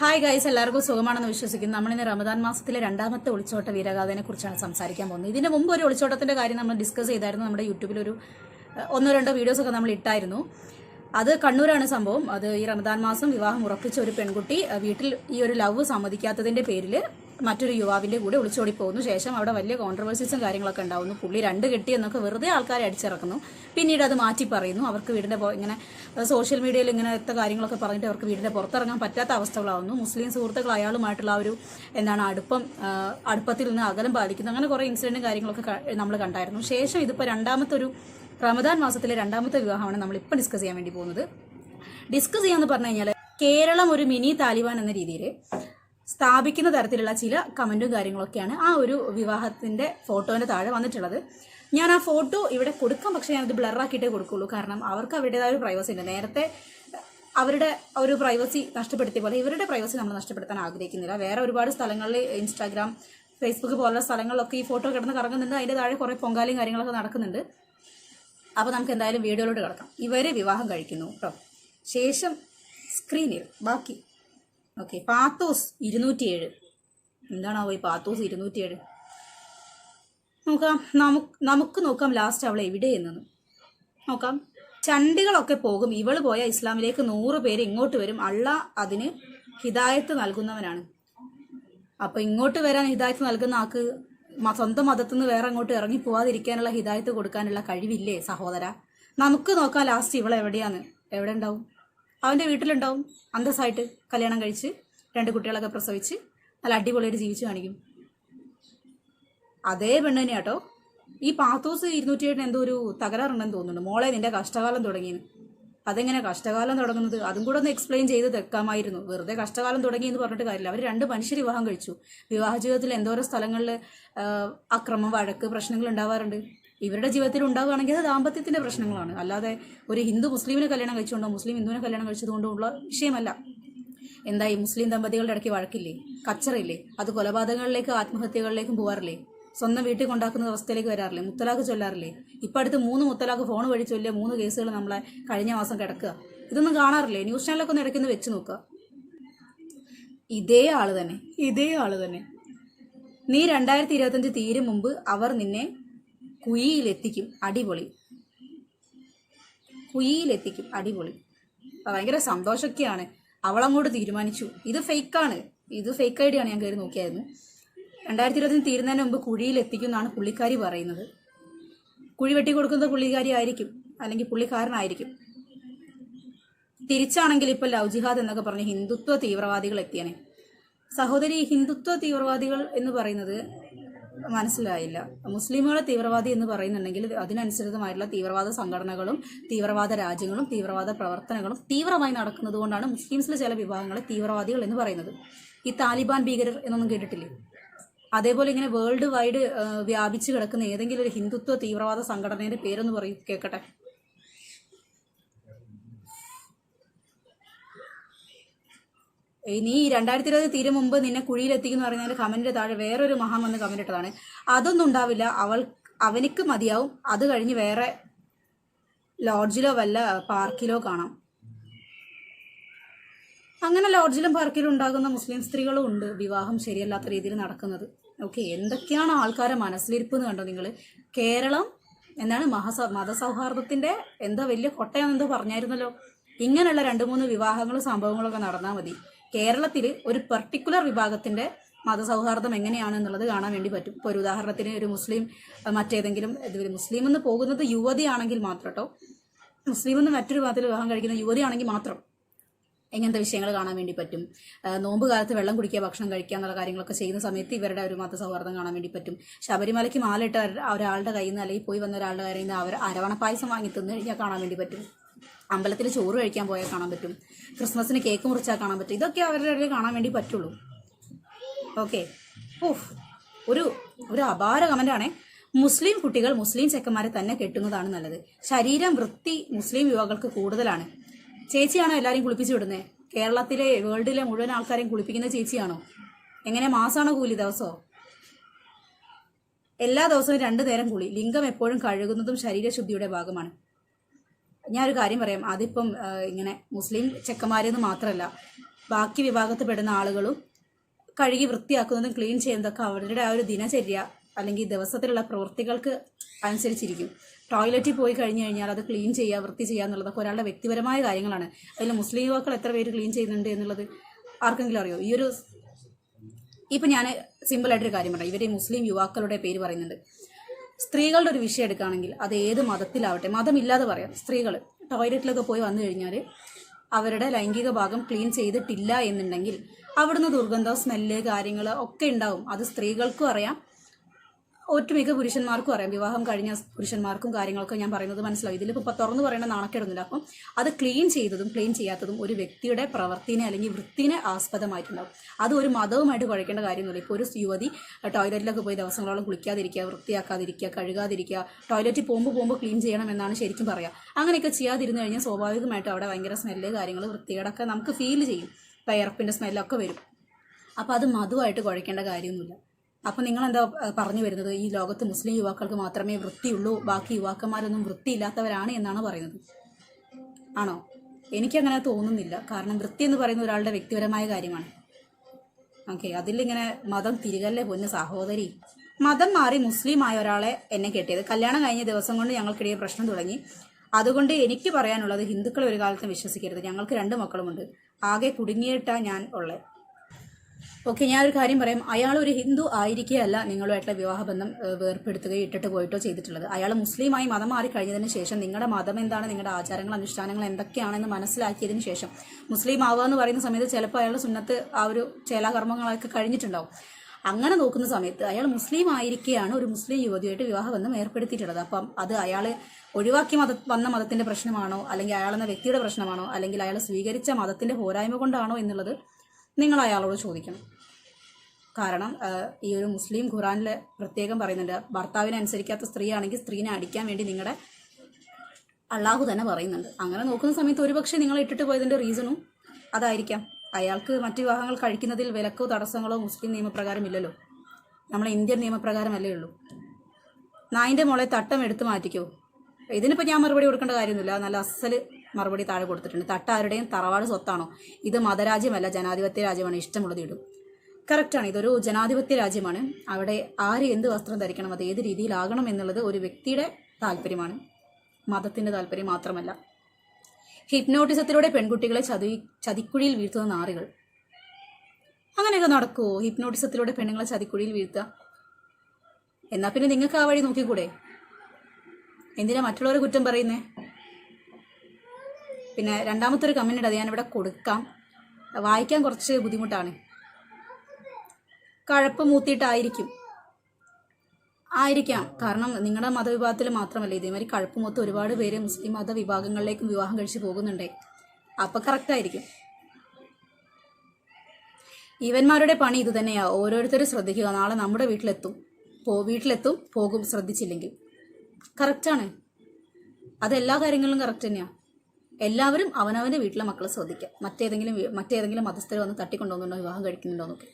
Hi guys എല്ലാവർക്കും സുഖമാണെന്ന് വിശ്വസിക്കുന്നു. നമ്മളിന്ന് റമദാൻ മാസത്തിലെ രണ്ടാമത്തെ ഒളിച്ചോട്ട വീരഗാഥനെ കുറിച്ചാണ് സംസാരിക്കാൻ പോകുന്നത്. ഇതിന് മുമ്പ് ഒരു ഒളിച്ചോട്ടത്തിന്റെ കാര്യം നമ്മൾ ഡിസ്കസ് ചെയ്തായിരുന്നു. നമ്മുടെ യൂട്യൂബിൽ ഒരു ഒന്നോ രണ്ടോ വീഡിയോസ് ഒക്കെ നമ്മൾ ഇട്ടായിരുന്നു. അത് കണ്ണൂരാണ് സംഭവം. അത് ഈ റമദാൻ മാസം വിവാഹം ഉറപ്പിച്ച ഒരു പെൺകുട്ടി വീട്ടിൽ ഈ ഒരു ലവ് സമ്മതിക്കാത്തതിന്റെ പേരിൽ മറ്റൊരു യുവാവിന്റെ കൂടെ ഒളിച്ചോടി പോകുന്നു. ശേഷം അവിടെ വലിയ കോൺട്രവേഴ്സീസും കാര്യങ്ങളൊക്കെ ഉണ്ടാവുന്നു. പുള്ളി രണ്ട് കെട്ടി എന്നൊക്കെ വെറുതെ ആൾക്കാരെ അടിച്ചിറക്കുന്നു. പിന്നീട് അത് മാറ്റി പറയുന്നു. അവർക്ക് വീടിന്റെ ഇങ്ങനെ സോഷ്യൽ മീഡിയയിൽ ഇങ്ങനത്തെ കാര്യങ്ങളൊക്കെ പറഞ്ഞിട്ട് അവർക്ക് വീടിന്റെ പുറത്തിറങ്ങാൻ പറ്റാത്ത അവസ്ഥകളാവുന്നു. മുസ്ലിം സുഹൃത്തുക്കൾ അയാളുമായിട്ടുള്ള ഒരു എന്താണ് അടുപ്പം അടുപ്പത്തിൽ നിന്ന് അകലം പാലിക്കുന്നു. അങ്ങനെ കുറേ ഇൻസിഡന്റും കാര്യങ്ങളൊക്കെ നമ്മൾ കണ്ടായിരുന്നു. ശേഷം ഇതിപ്പോൾ രണ്ടാമത്തെ ഒരു റമദാൻ മാസത്തിലെ രണ്ടാമത്തെ വിവാഹമാണ് നമ്മൾ ഇപ്പം ഡിസ്കസ് ചെയ്യാൻ വേണ്ടി പോകുന്നത്. ഡിസ്കസ് ചെയ്യാന്ന് പറഞ്ഞു കഴിഞ്ഞാൽ കേരളം ഒരു മിനി താലിബാൻ എന്ന രീതിയിൽ സ്ഥാപിക്കുന്ന തരത്തിലുള്ള ചില കമന്റും കാര്യങ്ങളൊക്കെയാണ് ആ ഒരു വിവാഹത്തിന്റെ ഫോട്ടോന്റെ താഴെ വന്നിട്ടുള്ളത്. ഞാൻ ആ ഫോട്ടോ ഇവിടെ കൊടുക്കാം പക്ഷേ ഞാനത് ബ്ലറാക്കിയിട്ടേ കൊടുക്കുള്ളൂ. കാരണം അവർക്ക് അവരുടേതായ ഒരു പ്രൈവസി ഉണ്ട്. നേരത്തെ അവരുടെ ഒരു പ്രൈവസി നഷ്ടപ്പെടുത്തിയ പോലെ ഇവരുടെ പ്രൈവസി നമ്മൾ നഷ്ടപ്പെടുത്താൻ ആഗ്രഹിക്കുന്നില്ല. വേറെ ഒരുപാട് സ്ഥലങ്ങളിൽ ഇൻസ്റ്റാഗ്രാം ഫേസ്ബുക്ക് പോലുള്ള സ്ഥലങ്ങളിലൊക്കെ ഈ ഫോട്ടോ കിടന്ന് കറങ്ങുന്നുണ്ട്. അതിന്റെ താഴെ കുറേ പൊങ്കാലയും കാര്യങ്ങളൊക്കെ നടക്കുന്നുണ്ട്. അപ്പോൾ നമുക്ക് എന്തായാലും വീഡിയോയിലോട്ട് കിടക്കാം. ഇവരെ വിവാഹം കഴിക്കുന്നു കേട്ടോ ശേഷം സ്ക്രീനിൽ ബാക്കി. ഓക്കെ പാത്തോസ് ഇരുന്നൂറ്റിയേഴ്. എന്താണാവോ ഈ പാത്തോസ് ഇരുന്നൂറ്റിയേഴ്? നോക്കാം നമുക്ക് നമുക്ക് നോക്കാം ലാസ്റ്റ് അവൾ എവിടെയെന്നു നോക്കാം ചണ്ടികളൊക്കെ പോകും. ഇവൾ പോയ ഇസ്ലാമിലേക്ക് നൂറ് പേര് ഇങ്ങോട്ട് വരും. അള്ള അതിന് ഹിദായത്ത് നൽകുന്നവനാണ്. അപ്പൊ ഇങ്ങോട്ട് വരാൻ ഹിദായത്ത് നൽകുന്ന ആൾക്ക് സ്വന്തം മതത്തിൽ നിന്ന് വേറെ അങ്ങോട്ട് ഇറങ്ങി പോവാതിരിക്കാനുള്ള ഹിദായത്ത് കൊടുക്കാനുള്ള കഴിവില്ലേ സഹോദര? നമുക്ക് നോക്കാം ലാസ്റ്റ് ഇവൾ എവിടെയാണ്? എവിടെ ഉണ്ടാവും? അവന്റെ വീട്ടിലുണ്ടാവും അന്തസ്സായിട്ട് കല്യാണം കഴിച്ച് രണ്ട് കുട്ടികളൊക്കെ പ്രസവിച്ച് നല്ല അടിപൊളിയായിട്ട് ജീവിച്ചു കാണിക്കും. അതേ പെണ്ണ് തന്നെയാ കേട്ടോ ഈ പാത്തോസ് ഇരുന്നൂറ്റിയേഴിന് എന്തോ ഒരു തകരാറുണ്ടെന്ന് തോന്നുന്നുണ്ട്. മോളെ നിന്റെ കഷ്ടകാലം തുടങ്ങിയെന്ന്. അതെങ്ങനെ കഷ്ടകാലം തുടങ്ങുന്നത്? അതും കൂടെ ഒന്ന് എക്സ്പ്ലെയിൻ ചെയ്ത് തെക്കാമായിരുന്നു. വെറുതെ കഷ്ടകാലം തുടങ്ങി എന്ന് പറഞ്ഞിട്ട് കാര്യമില്ല. അവർ രണ്ട് മനുഷ്യർ വിവാഹം കഴിച്ചു. വിവാഹ ജീവിതത്തിൽ എന്തോരോ സ്ഥലങ്ങളിൽ അക്രമം വഴക്ക് പ്രശ്നങ്ങൾ ഉണ്ടാവാറുണ്ട്. ഇവരുടെ ജീവിതത്തിൽ ഉണ്ടാവുകയാണെങ്കിൽ അത് ദാമ്പത്യത്തിന്റെ പ്രശ്നങ്ങളാണ്. അല്ലാതെ ഒരു ഹിന്ദു മുസ്ലിമിനെ കല്യാണം കഴിച്ചുകൊണ്ടോ മുസ്ലിം ഹിന്ദുവിനെ കല്യാണം കഴിച്ചതുകൊണ്ടോ ഉള്ള വിഷയമല്ല. എന്തായി മുസ്ലിം ദമ്പതികളുടെ ഇടയ്ക്ക് വഴക്കില്ലേ? കച്ചറില്ലേ? അത് കൊലപാതകങ്ങളിലേക്കും ആത്മഹത്യകളിലേക്കും പോവാറില്ലേ? സ്വന്തം വീട്ടിൽ കൊണ്ടാക്കുന്ന അവസ്ഥയിലേക്ക് വരാറില്ലേ? മുത്തലാഖ് ചൊല്ലാറില്ലേ? ഇപ്പം അടുത്ത് മൂന്ന് മുത്തലാഖ് ഫോൺ വഴി ചൊല്ലിയ മൂന്ന് കേസുകൾ നമ്മളെ കഴിഞ്ഞ മാസം കിടക്കുക. ഇതൊന്നും കാണാറില്ലേ? ന്യൂസ് ചാനലൊക്കെ ഒന്ന് ഇടയ്ക്കൊന്ന് വെച്ച് നോക്കുക ഇതേ ആൾ തന്നെ. ഇതേ ആൾ തന്നെ. നീ രണ്ടായിരത്തി ഇരുപത്തഞ്ച് തീരും മുമ്പ് അവർ നിന്നെ കുയിയിലെത്തിക്കും അടിപൊളി. കുയിയിലെത്തിക്കും അടിപൊളി. ഭയങ്കര സന്തോഷമൊക്കെയാണ്. അവളങ്ങോട്ട് തീരുമാനിച്ചു. ഇത് ഫേക്കാണ്. ഇത് ഫേക്ക് ഐഡിയ ആണ് ഞാൻ കയറി നോക്കിയായിരുന്നു. രണ്ടായിരത്തി ഇരുപത്തിന് തീരുന്നതിന് മുമ്പ് കുഴിയിൽ എന്നാണ് പുള്ളിക്കാരി പറയുന്നത്. കുഴി വെട്ടി കൊടുക്കുന്നത് പുള്ളിക്കാരി ആയിരിക്കും അല്ലെങ്കിൽ പുള്ളിക്കാരനായിരിക്കും. തിരിച്ചാണെങ്കിൽ ഇപ്പൊ ലവ് ജിഹാദ് എന്നൊക്കെ പറഞ്ഞ് ഹിന്ദുത്വ തീവ്രവാദികൾ എത്തിയനെ സഹോദരി ഹിന്ദുത്വ തീവ്രവാദികൾ എന്ന് പറയുന്നത് മനസ്സിലായില്ല. മുസ്ലിമുകളെ തീവ്രവാദി എന്ന് പറയുന്നുണ്ടെങ്കിൽ അതിനനുസൃതമായിട്ടുള്ള തീവ്രവാദ സംഘടനകളും തീവ്രവാദ രാജ്യങ്ങളും തീവ്രവാദ പ്രവർത്തനങ്ങളും തീവ്രമായി നടക്കുന്നത് കൊണ്ടാണ് മുസ്ലിംസിലെ ചില വിഭാഗങ്ങളെ തീവ്രവാദികൾ എന്ന് പറയുന്നത്. ഈ താലിബാൻ ഭീകരർ എന്നൊന്നും കേട്ടിട്ടില്ലേ? അതേപോലെ ഇങ്ങനെ വേൾഡ് വൈഡ് വ്യാപിച്ചു കിടക്കുന്ന ഏതെങ്കിലും ഒരു ഹിന്ദുത്വ തീവ്രവാദ സംഘടനയുടെ പേരൊന്ന് പറയും കേൾക്കട്ടെ നീ രണ്ടായിരത്തി ഇരുപത് തീരും മുമ്പ് നിന്നെ കുഴിയിലെത്തിക്കുന്നു പറഞ്ഞാൽ കമന്റിന്റെ താഴെ വേറൊരു മഹാൻ വന്ന് കമന്റ് ഇട്ടതാണ്. അതൊന്നും ഉണ്ടാവില്ല. അവൾ അവനിക്ക് മതിയാവും. അത് കഴിഞ്ഞ് വേറെ ലോഡ്ജിലോ വല്ല പാർക്കിലോ കാണാം. അങ്ങനെ ലോഡ്ജിലും പാർക്കിലും ഉണ്ടാകുന്ന മുസ്ലിം സ്ത്രീകളും ഉണ്ട്. വിവാഹം ശരിയല്ലാത്ത രീതിയിൽ നടക്കുന്നത്. ഓക്കെ എന്തൊക്കെയാണ് ആൾക്കാരെ മനസ്സിലിരിപ്പ് എന്ന് കണ്ടോ നിങ്ങൾ കേരളം എന്നാണ് മഹസ മതസൗഹാർദ്ദത്തിന്റെ എന്താ വലിയ കൊട്ടയാണെന്തോ പറഞ്ഞായിരുന്നല്ലോ. ഇങ്ങനെയുള്ള രണ്ട് മൂന്ന് വിവാഹങ്ങളും സംഭവങ്ങളൊക്കെ നടന്നാൽ മതി. കേരളത്തിൽ ഒരു പെർട്ടിക്കുലർ വിഭാഗത്തിന്റെ മതസൗഹാർദ്ദം എങ്ങനെയാണ് എന്നുള്ളത് കാണാൻ വേണ്ടി പറ്റും. ഇപ്പോൾ ഒരു ഉദാഹരണത്തിന് ഒരു മുസ്ലിം മറ്റേതെങ്കിലും ഇത് മുസ്ലിം എന്ന് പോകുന്നത് യുവതിയാണെങ്കിൽ മാത്രം കേട്ടോ മുസ്ലിം എന്ന് മറ്റൊരു മതത്തിൽ വിവാഹം കഴിക്കുന്ന യുവതിയാണെങ്കിൽ മാത്രം എങ്ങനത്തെ വിഷയങ്ങൾ കാണാൻ വേണ്ടി പറ്റും. നോമ്പ് കാലത്ത് വെള്ളം കുടിക്കുക ഭക്ഷണം കഴിക്കുക എന്നുള്ള കാര്യങ്ങളൊക്കെ ചെയ്യുന്ന സമയത്ത് ഇവരുടെ ഒരു മതസൗഹാർദ്ദം കാണാൻ വേണ്ടി പറ്റും. ശബരിമലയ്ക്ക് മാലയിട്ട ഒരാളുടെ കയ്യിൽ നിന്ന് അല്ലെങ്കിൽ പോയി വന്ന ഒരാളുടെ കയ്യിൽ നിന്ന് അവർ അരവണ പായസം വാങ്ങി തിന്നു കഴിഞ്ഞാൽ കാണാൻ വേണ്ടി പറ്റും. അമ്പലത്തിൽ ചോറ് കഴിക്കാൻ പോയാൽ കാണാൻ പറ്റും. ക്രിസ്മസിന് കേക്ക് മുറിച്ചാൽ കാണാൻ പറ്റും. ഇതൊക്കെ അവരുടെ ഇടയിൽ കാണാൻ വേണ്ടി പറ്റുള്ളൂ. ഓക്കെ. ഓഹ് ഒരു ഒരു അപാര കമന്റാണേ മുസ്ലിം കുട്ടികൾ മുസ്ലിം ചെക്കന്മാരെ തന്നെ കെട്ടുന്നതാണ് നല്ലത്. ശരീരം വൃത്തി മുസ്ലിം യുവാക്കൾക്ക് കൂടുതലാണ്. ചേച്ചിയാണോ എല്ലാവരെയും കുളിപ്പിച്ചു വിടുന്നത് കേരളത്തിലെ വേൾഡിലെ മുഴുവൻ ആൾക്കാരെയും കുളിപ്പിക്കുന്ന ചേച്ചിയാണോ? എങ്ങനെ മാസമാണോ കൂലി ദിവസമോ എല്ലാ ദിവസവും രണ്ടു നേരം കുളി. ലിംഗം എപ്പോഴും കഴുകുന്നതും ശരീരശുദ്ധിയുടെ ഭാഗമാണ്. ഞാനൊരു കാര്യം പറയാം. അതിപ്പം ഇങ്ങനെ മുസ്ലിം ചെക്കന്മാരെന്ന് മാത്രമല്ല ബാക്കി വിഭാഗത്തിൽപ്പെടുന്ന ആളുകളും കഴുകി വൃത്തിയാക്കുന്നതും ക്ലീൻ ചെയ്യുന്നതൊക്കെ അവരുടെ ആ ഒരു ദിനചര്യ അല്ലെങ്കിൽ ദിവസത്തിലുള്ള പ്രവൃത്തികൾക്ക് അനുസരിച്ചിരിക്കും. ടോയ്ലറ്റിൽ പോയി കഴിഞ്ഞു കഴിഞ്ഞാൽ അത് ക്ലീൻ ചെയ്യുക വൃത്തി ചെയ്യുക എന്നുള്ളതൊക്കെ ഒരാളുടെ വ്യക്തിപരമായ കാര്യങ്ങളാണ്. അതിൽ മുസ്ലിം യുവാക്കൾ എത്ര പേര് ക്ലീൻ ചെയ്യുന്നുണ്ട് എന്നുള്ളത് ആർക്കെങ്കിലും അറിയോ? ഈ ഒരു ഇപ്പം ഞാൻ സിമ്പിളായിട്ടൊരു കാര്യം പറയാം. ഇവർ മുസ്ലിം യുവാക്കളുടെ പേര് പറയുന്നുണ്ട്. സ്ത്രീകളുടെ ഒരു വിഷയം എടുക്കുകയാണെങ്കിൽ അത് ഏത് മതത്തിലാവട്ടെ മതമില്ലാതെ പറയാം. സ്ത്രീകൾ ടോയ്ലറ്റിലൊക്കെ പോയി വന്നു കഴിഞ്ഞാൽ അവരുടെ ലൈംഗിക ഭാഗം ക്ലീൻ ചെയ്തിട്ടില്ല എന്നുണ്ടെങ്കിൽ അവിടുന്ന് ദുർഗന്ധം സ്മെല്ല് കാര്യങ്ങൾ ഒക്കെ ഉണ്ടാവും. അത് സ്ത്രീകൾക്കും അറിയാം. ഒട്ടുമിക്ക പുരുഷന്മാർക്കും അറിയാം. വിവാഹം കഴിഞ്ഞ പുരുഷന്മാർക്കും കാര്യങ്ങളൊക്കെ ഞാൻ പറയുന്നത് മനസ്സിലാവും. ഇതിലിപ്പോൾ ഇപ്പോൾ തുറന്നു പറയേണ്ട നാണക്കേടൊന്നുമില്ല. അപ്പം അത് ക്ലീൻ ചെയ്തതും ക്ലീൻ ചെയ്യാത്തതും ഒരു വ്യക്തിയുടെ പ്രവൃത്തിനെ അല്ലെങ്കിൽ വൃത്തിനെ ആസ്പദമായിട്ടുണ്ടാവും. അത് ഒരു മതവുമായിട്ട് കുഴക്കേണ്ട കാര്യമൊന്നുമില്ല. ഇപ്പോൾ ഒരു യുവതി ടോയ്ലറ്റിലൊക്കെ പോയി ദിവസങ്ങളോളം കുളിക്കാതിരിക്കുക വൃത്തിയാക്കാതിരിക്കുക കഴുകാതിരിക്കുക ടോയ്ലറ്റിൽ പോകുമ്പോൾ പോകുമ്പോൾ ക്ലീൻ ചെയ്യണം എന്നാണ് ശരിക്കും പറയുക അങ്ങനെയൊക്കെ ചെയ്യാതിരുന്നു കഴിഞ്ഞാൽ സ്വാഭാവികമായിട്ടും അവിടെ ഭയങ്കര സ്മെല്ല് കാര്യങ്ങൾ വൃത്തികേടൊക്കെ നമുക്ക് ഫീൽ ചെയ്യും. വയർപ്പിന്റെ സ്മെല്ലൊക്കെ വരും. അപ്പോൾ അത് മധുവായിട്ട് കുഴക്കേണ്ട കാര്യമൊന്നുമില്ല. അപ്പം നിങ്ങൾ എന്താ പറഞ്ഞു വരുന്നത്? ഈ ലോകത്ത് മുസ്ലിം യുവാക്കൾക്ക് മാത്രമേ വൃത്തിയുള്ളൂ ബാക്കി യുവാക്കന്മാരൊന്നും വൃത്തിയില്ലാത്തവരാണ് എന്നാണ് പറയുന്നത്. ആണോ? എനിക്കങ്ങനെ തോന്നുന്നില്ല. കാരണം വൃത്തി എന്ന് പറയുന്ന ഒരാളുടെ വ്യക്തിപരമായ കാര്യമാണ്. ഓക്കെ അതിലിങ്ങനെ മതം തിരികല്ലേ പൊന്ന് സഹോദരി. മതം മാറി മുസ്ലിം ആയ ഒരാളെ എന്നെ കെട്ടിയത്. കല്യാണം കഴിഞ്ഞ ദിവസം കൊണ്ട് ഞങ്ങൾക്കിടയിൽ പ്രശ്നം തുടങ്ങി. അതുകൊണ്ട് എനിക്ക് പറയാനുള്ളത് ഹിന്ദുക്കളെ ഒരു കാലത്തും വിശ്വസിക്കരുത്. ഞങ്ങൾക്ക് രണ്ട് മക്കളുമുണ്ട്. ആകെ കുടുങ്ങിയിട്ടാ ഞാൻ ഉള്ളത് ഓക്കെ ഞാനൊരു കാര്യം പറയാം. അയാൾ ഒരു ഹിന്ദു ആയിരിക്കുകയല്ല നിങ്ങളുമായിട്ടുള്ള വിവാഹബന്ധം ബന്ധം വേർപ്പെടുത്തുകയോ ഇട്ടിട്ട് പോയിട്ടോ ചെയ്തിട്ടുള്ളത്. അയാൾ മുസ്ലിമായി മതം മാറി കഴിഞ്ഞതിന് ശേഷം നിങ്ങളുടെ മതം എന്താണ് നിങ്ങളുടെ ആചാരങ്ങൾ അനുഷ്ഠാനങ്ങൾ എന്തൊക്കെയാണെന്ന് മനസ്സിലാക്കിയതിന് ശേഷം മുസ്ലിം ആവുക എന്ന് പറയുന്ന സമയത്ത് ചിലപ്പോൾ അയാളുടെ സുന്നത്ത് ആ ഒരു ചേലാകർമ്മങ്ങളൊക്കെ കഴിഞ്ഞിട്ടുണ്ടാവും. അങ്ങനെ നോക്കുന്ന സമയത്ത് അയാൾ മുസ്ലിം ആയിരിക്കെയാണ് ഒരു മുസ്ലിം യുവതിയായിട്ട് വിവാഹബന്ധം ഏർപ്പെടുത്തിയിട്ടുള്ളത്. അപ്പം അത് അയാൾ ഒഴിവാക്കി മത വന്ന മതത്തിന്റെ പ്രശ്നമാണോ അല്ലെങ്കിൽ അയാളെന്ന വ്യക്തിയുടെ പ്രശ്നമാണോ അല്ലെങ്കിൽ അയാൾ സ്വീകരിച്ച മതത്തിന്റെ പോരായ്മ കൊണ്ടാണോ എന്നുള്ളത് നിങ്ങൾ അയാളോട് ചോദിക്കണം. കാരണം ഈ ഒരു മുസ്ലിം ഖുറാനിൽ പ്രത്യേകം പറയുന്നുണ്ട് ഭർത്താവിനെ അനുസരിക്കാത്ത സ്ത്രീയാണെങ്കിൽ സ്ത്രീനെ അടിക്കാൻ വേണ്ടി നിങ്ങളുടെ അള്ളാഹു തന്നെ പറയുന്നുണ്ട്. അങ്ങനെ നോക്കുന്ന സമയത്ത് ഒരുപക്ഷെ നിങ്ങൾ ഇട്ടിട്ട് പോയതിന്റെ റീസണും അതായിരിക്കാം. അയാൾക്ക് മറ്റു വിവാഹങ്ങൾ കഴിക്കുന്നതിൽ വിലക്കോ തടസ്സങ്ങളോ മുസ്ലിം നിയമപ്രകാരം ഇല്ലല്ലോ. നമ്മളെ ഇന്ത്യൻ നിയമപ്രകാരമല്ലേ ഉള്ളൂ. നായിന്റെ മോളെ തട്ടം എടുത്തു മാറ്റിക്കോ. ഇതിനിപ്പോൾ ഞാൻ മറുപടി കൊടുക്കേണ്ട കാര്യമൊന്നുമില്ല. നല്ല അസൽ മറുപടി താഴെ കൊടുത്തിട്ടുണ്ട്. തട്ട ആരുടെയും തറവാട് സ്വത്താണോ? ഇത് മതരാജ്യമല്ല ജനാധിപത്യ രാജ്യമാണ്. ഇഷ്ടമുള്ളത് ഇടും. കറക്റ്റാണ് ഇതൊരു ജനാധിപത്യ രാജ്യമാണ്. അവിടെ ആര് എന്ത് വസ്ത്രം ധരിക്കണം അത് ഏത് രീതിയിലാകണം എന്നുള്ളത് ഒരു വ്യക്തിയുടെ താല്പര്യമാണ്. മതത്തിന്റെ താല്പര്യം മാത്രമല്ല. ഹിപ്നോട്ടിസത്തിലൂടെ പെൺകുട്ടികളെ ചതി ചതിക്കുഴിയിൽ വീഴ്ത്തുന്ന നാറികൾ. അങ്ങനെയൊക്കെ നടക്കുമോ ഹിപ്നോട്ടിസത്തിലൂടെ പെണ്ണുങ്ങളെ ചതിക്കുഴിയിൽ വീഴ്ത്തുക? എന്നാ പിന്നെ നിങ്ങൾക്ക് ആ വഴി നോക്കിക്കൂടെ? എന്തിനാ മറ്റുള്ളവരെ കുറ്റം പറയുന്നേ? പിന്നെ രണ്ടാമത്തെ ഒരു കമന്റ് ഉണ്ട് അത് ഞാനിവിടെ കൊടുക്കാം. വായിക്കാൻ കുറച്ച് ബുദ്ധിമുട്ടാണ്. കഴപ്പ് മൂത്തിയിട്ടായിരിക്കും. ആയിരിക്കാം. കാരണം നിങ്ങളുടെ മതവിഭാഗത്തിൽ മാത്രമല്ല ഇതേമാതിരി കഴപ്പ് മൊത്തം ഒരുപാട് പേര് മുസ്ലിം മത വിഭാഗങ്ങളിലേക്കും വിവാഹം കഴിച്ച് പോകുന്നുണ്ടേ. അപ്പം കറക്റ്റ് ആയിരിക്കും. ഇവന്മാരുടെ പണി ഇത് തന്നെയാ. ഓരോരുത്തരും ശ്രദ്ധിക്കുക. നാളെ നമ്മുടെ വീട്ടിലെത്തും. പോ വീട്ടിലെത്തും. പോകും. ശ്രദ്ധിച്ചില്ലെങ്കിൽ. കറക്റ്റാണ് അതെല്ലാ കാര്യങ്ങളിലും കറക്റ്റ് തന്നെയാണ് എല്ലാവരും അവനവന്റെ വീട്ടിലെ മക്കളെ ശ്രദ്ധിക്കുക മറ്റേതെങ്കിലും മറ്റേതെങ്കിലും മതസ്ഥർ വന്ന് തട്ടിക്കൊണ്ടുപോകുന്നുണ്ടോ വിവാഹം കഴിക്കുന്നുണ്ടോ എന്നൊക്കെ.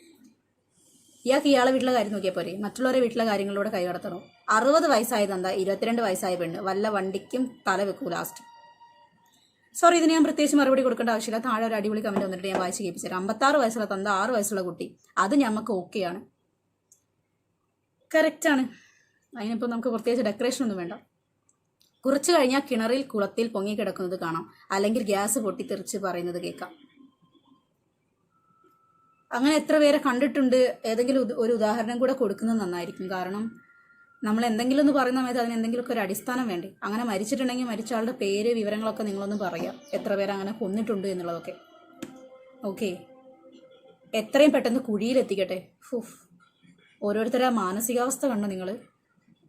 ഇയാൾക്ക് ഇയാളെ വീട്ടിലെ കാര്യം നോക്കിയാൽ പോരെ. മറ്റുള്ളവരെ വീട്ടിലെ കാര്യങ്ങളിലൂടെ കൈകടത്തണം അറുപത് വയസ്സായത് എന്താ? ഇരുപത്തിരണ്ട് വയസ്സായ പെണ്ണ്. വല്ല വണ്ടിക്കും തല വെക്കൂ ലാസ്റ്റ് സോറി ഇതിന് ഞാൻ പ്രത്യേകിച്ച് മറുപടി കൊടുക്കേണ്ട ആവശ്യമില്ല. താഴെ ഒരു അടിപൊളി കമന്റ് വന്നിട്ട് ഞാൻ വായിച്ച് കേൾപ്പിച്ചത് അമ്പത്താറ് വയസ്സുള്ള തന്ത ആറ് വയസ്സുള്ള കുട്ടി. അത് ഞമ്മക്ക് ഓക്കെയാണ് കറക്റ്റാണ് അതിനിപ്പോൾ നമുക്ക് പ്രത്യേകിച്ച് ഡെക്കറേഷൻ ഒന്നും വേണ്ട. കുറച്ച് കഴിഞ്ഞാൽ കിണറിൽ കുളത്തിൽ പൊങ്ങിക്കിടക്കുന്നത് കാണാം. അല്ലെങ്കിൽ ഗ്യാസ് പൊട്ടിത്തെറിച്ച് പറയുന്നത് കേൾക്കാം. അങ്ങനെ എത്ര പേരെ കണ്ടിട്ടുണ്ട്? ഏതെങ്കിലും ഒരു ഉദാഹരണം കൂടെ കൊടുക്കുന്നത് നന്നായിരിക്കും. കാരണം നമ്മൾ എന്തെങ്കിലും ഒന്ന് പറയുന്ന സമയത്ത് അതിന് എന്തെങ്കിലുമൊക്കെ ഒരു അടിസ്ഥാനം വേണ്ടേ? അങ്ങനെ മരിച്ചിട്ടുണ്ടെങ്കിൽ മരിച്ച ആളുടെ പേര് വിവരങ്ങളൊക്കെ നിങ്ങളൊന്ന് പറയാം എത്ര പേര് അങ്ങനെ കൊന്നിട്ടുണ്ട് എന്നുള്ളതൊക്കെ. ഓക്കെ. എത്രയും പെട്ടെന്ന് കുഴിയിലെത്തിക്കട്ടെ? ഫുഫ്. ഓരോരുത്തരുടെ മാനസികാവസ്ഥ കണ്ടോ നിങ്ങൾ?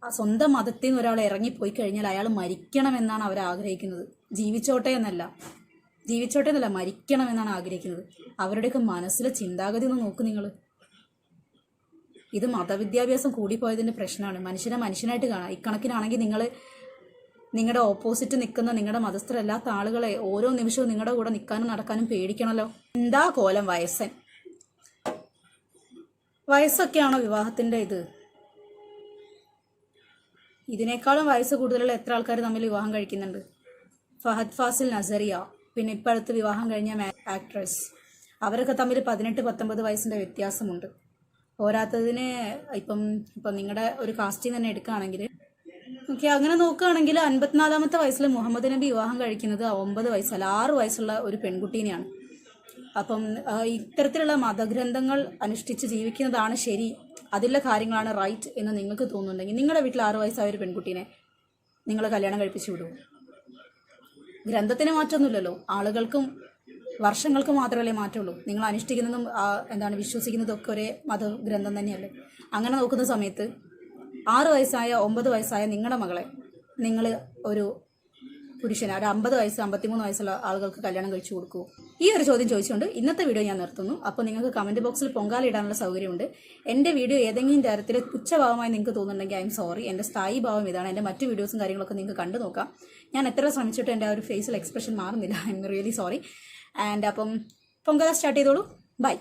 ആ സ്വന്തം മതത്തിൽ നിന്ന് ഒരാൾ ഇറങ്ങിപ്പോയി കഴിഞ്ഞാൽ അയാൾ മരിക്കണമെന്നാണ് അവർ ആഗ്രഹിക്കുന്നത്. ജീവിച്ചോട്ടെ എന്നല്ല. ജീവിച്ചോട്ടെ എന്നല്ല മരിക്കണമെന്നാണ് ആഗ്രഹിക്കുന്നത്. അവരുടെയൊക്കെ മനസ്സിലെ ചിന്താഗതി ഒന്ന് നോക്ക് നിങ്ങൾ. ഇത് മതവിദ്യാഭ്യാസം കൂടിപ്പോയതിന്റെ പ്രശ്നമാണ്. മനുഷ്യനെ മനുഷ്യനായിട്ട് കാണാം. ഇക്കണക്കിനാണെങ്കിൽ നിങ്ങൾ നിങ്ങളുടെ ഓപ്പോസിറ്റ് നിൽക്കുന്ന നിങ്ങളുടെ മതസ്ഥരല്ലാത്ത ആളുകളെ ഓരോ നിമിഷവും നിങ്ങളുടെ കൂടെ നിൽക്കാനും നടക്കാനും പേടിക്കണമല്ലോ. എന്താ കോലം വയസ്സൻ? വയസ്സൊക്കെയാണോ വിവാഹത്തിന്റെ ഇത്? ഇതിനേക്കാളും വയസ്സ് കൂടുതലുള്ള എത്ര ആൾക്കാർ തമ്മിൽ വിവാഹം കഴിക്കുന്നുണ്ട്? ഫഹദ് ഫാസിൽ നസറിയ പിന്നെ ഇപ്പോഴത്തെ വിവാഹം കഴിഞ്ഞ ആക്ട്രസ് അവരൊക്കെ തമ്മിൽ പതിനെട്ട് പത്തൊമ്പത് വയസ്സിന്റെ വ്യത്യാസമുണ്ട്. പോരാത്തതിന് ഇപ്പം ഇപ്പം നിങ്ങളുടെ ഒരു കാസ്റ്റിംഗ് തന്നെ എടുക്കുകയാണെങ്കിൽ ഓക്കെ അങ്ങനെ നോക്കുകയാണെങ്കിൽ അൻപത്തിനാലാമത്തെ വയസ്സിൽ മുഹമ്മദ് നബി വിവാഹം കഴിക്കുന്നത് ഒമ്പത് വയസ്സല്ല ആറ് വയസ്സുള്ള ഒരു പെൺകുട്ടീനെയാണ്. അപ്പം ഇത്തരത്തിലുള്ള മതഗ്രന്ഥങ്ങൾ അനുഷ്ഠിച്ച് ജീവിക്കുന്നതാണ് ശരി. അതിലെ കാര്യങ്ങളാണ് റൈറ്റ് എന്ന് നിങ്ങൾക്ക് തോന്നുന്നുണ്ടെങ്കിൽ നിങ്ങളുടെ വീട്ടിൽ ആറു വയസ്സായ ഒരു പെൺകുട്ടീനെ നിങ്ങൾ കല്യാണം കഴിപ്പിച്ചു വിടുമോ ഗ്രന്ഥത്തിന് മാറ്റമൊന്നുമില്ലല്ലോ. ആളുകൾക്കും വർഷങ്ങൾക്ക് മാത്രമല്ലേ മാറ്റമുള്ളൂ. നിങ്ങൾ അനുഷ്ഠിക്കുന്നതും എന്താണ് വിശ്വസിക്കുന്നതും ഒക്കെ ഒരേ മതഗ്രന്ഥം തന്നെയല്ലേ. അങ്ങനെ നോക്കുന്ന സമയത്ത് ആറ് വയസ്സായ ഒമ്പത് വയസ്സായ നിങ്ങളുടെ മകളെ നിങ്ങൾ ഒരു പുരുഷന്. ഒരു അമ്പത് വയസ്സ് അമ്പത്തിമൂന്ന് വയസ്സുള്ള ആളുകൾക്ക് കല്യാണം കഴിച്ചു കൊടുക്കൂ. ഈ ഒരു ചോദ്യം ചോദിച്ചുകൊണ്ട് ഇന്നത്തെ വീഡിയോ ഞാൻ നിർത്തുന്നു. അപ്പോൾ നിങ്ങൾക്ക് കമന്റ് ബോക്സിൽ പൊങ്കാല ഇടാനുള്ള സൗകര്യമുണ്ട്. എന്റെ വീഡിയോ ഏതെങ്കിലും തരത്തിൽ ഉച്ചഭാവമായി നിങ്ങൾക്ക് തോന്നുന്നുണ്ടെങ്കിൽ ഐ എം സോറി എന്റെ സ്ഥായി ഭാവം ഇതാണ്. എന്റെ മറ്റു വീഡിയോസും കാര്യങ്ങളൊക്കെ നിങ്ങൾക്ക് കണ്ടു നോക്കാം. ഞാൻ എത്ര ശ്രമിച്ചിട്ട് എന്റെ ആ ഒരു ഫേസിൽ എക്സ്പ്രഷൻ മാറുന്നില്ല. I'm really sorry and appam Pongala start ചെയ്തോളൂ. ബൈ